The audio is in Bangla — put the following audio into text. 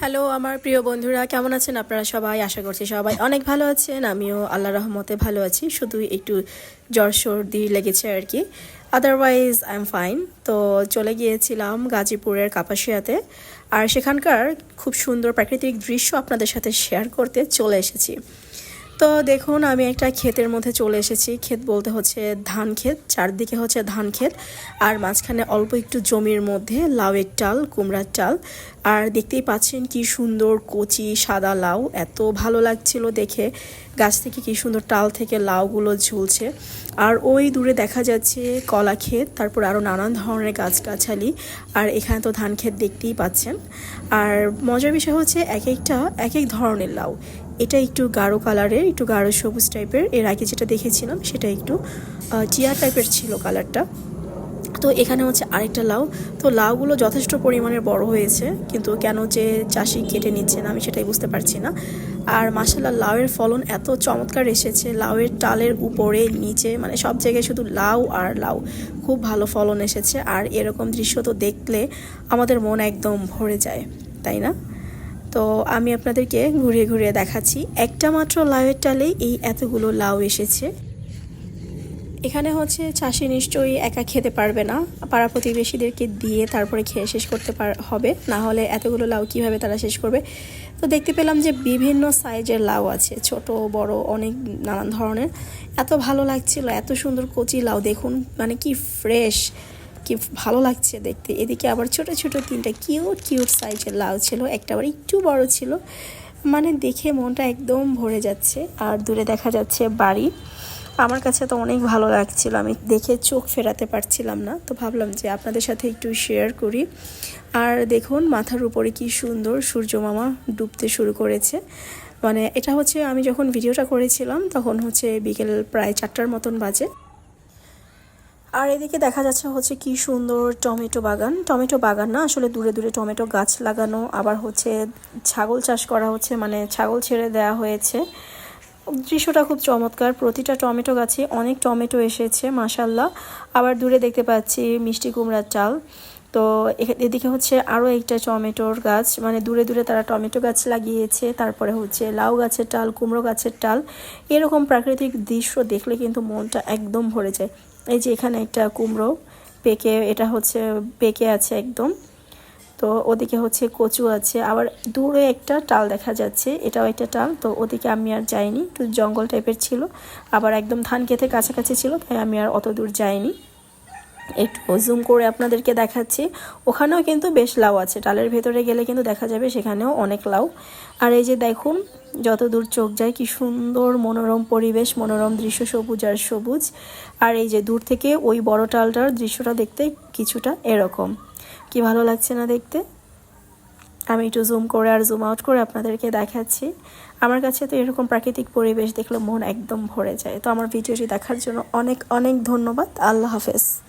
হ্যালো আমার প্রিয় বন্ধুরা, কেমন আছেন আপনারা সবাই? আশা করছি সবাই অনেক ভালো আছেন। আমিও আল্লাহ রহমতে ভালো আছি। শুধু একটু জ্বর সর্দি লেগেছে আর কি আদারওয়াইজ আই এম ফাইন তো চলে গিয়েছিলাম গাজীপুরের কাপাসিয়াতে। আর সেখানকার খুব সুন্দর প্রাকৃতিক দৃশ্য আপনাদের সাথে শেয়ার করতে চলে এসেছি। তো দেখুন, আমি একটা ক্ষেতের মধ্যে চলে এসেছি। ক্ষেত বলতে হচ্ছে ধান ক্ষেত, চারদিকে হচ্ছে ধান ক্ষেত। আর মাঝখানে অল্প একটু জমির মধ্যে লাউয়ের টাল কুমড়ার টাল আর দেখতেই পাচ্ছেন কি সুন্দর কচি সাদা লাউ, এত ভালো লাগছিল দেখে। গাছ থেকে কি সুন্দর টাল থেকে লাউগুলো ঝুলছে। আর ওই দূরে দেখা যাচ্ছে কলা ক্ষেত, তারপর আরও নানান ধরনের গাছগাছালি, আর এখানে তো ধান ক্ষেত দেখতেই পাচ্ছেন। আর মজার বিষয় হচ্ছে এক একটা, এক এক ধরনের লাউ। এটা একটু গাঢ় কালারের, একটু গাঢ় সবুজ টাইপের এর আগে যেটা দেখেছিলাম সেটা একটু টিয়া টাইপের ছিল কালারটা তো এখানে হচ্ছে আরেকটা লাউ। তো লাউগুলো যথেষ্ট পরিমাণে বড় হয়েছে, কিন্তু কেন যে চাষি কেটে নিচ্ছে না আমি সেটাই বুঝতে পারছি না। আর মাসাল্লাহ লাউয়ের ফলন এত চমৎকার এসেছে, লাউয়ের টালের উপরে, নিচে মানে সব জায়গায় শুধু লাউ আর লাউ। খুব ভালো ফলন এসেছে, আর এরকম দৃশ্য তো দেখলে আমাদের মন একদম ভরে যায়, তাই না? তো আমি আপনাদেরকে ঘুরিয়ে ঘুরিয়ে দেখাচ্ছি। একটা মাত্র লাউয়ের টালেই এই এতগুলো লাউ এসেছে। এখানে হচ্ছে চাষি নিশ্চয়ই একা খেতে পারবে না। পাড়া প্রতিবেশীদেরকে দিয়ে তারপরে খেয়ে শেষ করতে পার, হবে। না হলে এতগুলো লাউ কীভাবে তারা শেষ করবে? তো দেখতে পেলাম যে বিভিন্ন সাইজের লাউ আছে, ছোট, বড়, অনেক নানান ধরনের। এত ভালো লাগছিল, এত সুন্দর কচি লাউ, দেখুন মানে কি ফ্রেশ, কি ভালো লাগছে দেখতে। এদিকে আবার ছোট ছোট তিনটা কিউট কিউট সাইজের লাউ ছিল, একটা আবার একটু বড় ছিল। মানে দেখে মনটা একদম ভরে যাচ্ছে। আর দূরে দেখা যাচ্ছে বাড়ি। আমার কাছে তো অনেক ভালো লাগছিল। আমি দেখে চোখ ফেরাতে পারছিলাম না। তো ভাবলাম যে আপনাদের সাথে একটু শেয়ার করি। আর দেখুন, মাথার উপরে কি সুন্দর সূর্য মামা ডুবতে শুরু করেছে। মানে এটা হচ্ছে, আমি যখন ভিডিওটা করেছিলাম, তখন হচ্ছে বিকেল প্রায় চারটার মতন বাজে। আর এদিকে দেখা যাচ্ছে হচ্ছে কি সুন্দর টমেটো বাগান। টমেটো বাগান না, আসলে দূরে দূরে টমেটো গাছ লাগানো, আবার হচ্ছে ছাগল চাষ করা হচ্ছে মানে ছাগল ছেড়ে দেওয়া হয়েছে। দৃশ্যটা খুব চমৎকার। প্রতিটা টমেটো গাছে অনেক টমেটো এসেছে মাসাল্লাহ আবার দূরে দেখতে পাচ্ছি মিষ্টি কুমড়ার চাল। তো এদিকে হচ্ছে আরও একটা টমেটোর গাছ মানে দূরে দূরে তারা টমেটো গাছ লাগিয়েছে। তারপরে হচ্ছে লাউ গাছের টাল কুমড়ো গাছের টাল এরকম প্রাকৃতিক দৃশ্য দেখলে কিন্তু মনটা একদম ভরে যায়। এই যে এখানে একটা কুমড়ো পেকে, এটা হচ্ছে পেকে আছে একদম। তো ওদিকে হচ্ছে কচু আছে। আবার দূরে একটা টাল দেখা যাচ্ছে, এটাও একটা টাল। তো ওদিকে আমি আর যাইনি, একটু জঙ্গল টাইপের ছিল। আবার একদম ধান খেতে কাছাকাছি ছিল, তাই আমি আর অত দূর যাইনি। একটু জুম করে আপনাদেরকে দেখাচ্ছি। ওখানেও কিন্তু বেশ লাউ আছে। টালের ভেতরে গেলে কিন্তু দেখা যাবে সেখানেও অনেক লাউ। আর এই যে দেখুন, যত দূর চোখ যায়, কি সুন্দর মনোরম পরিবেশ, মনোরম দৃশ্য, সবুজ আর সবুজ। আর এই যে দূর থেকে ওই বড় টালটার দৃশ্যটা দেখতে কিছুটা এরকম। কি ভালো লাগছে না দেখতে? আমি একটু জুম করে আর জুম আউট করে আপনাদেরকে দেখাচ্ছি। আমার কাছে তো এরকম প্রাকৃতিক পরিবেশ দেখলে মন একদম ভরে যায়। তো আমার ভিডিওটি দেখার জন্য অনেক অনেক ধন্যবাদ। আল্লাহ হাফেজ।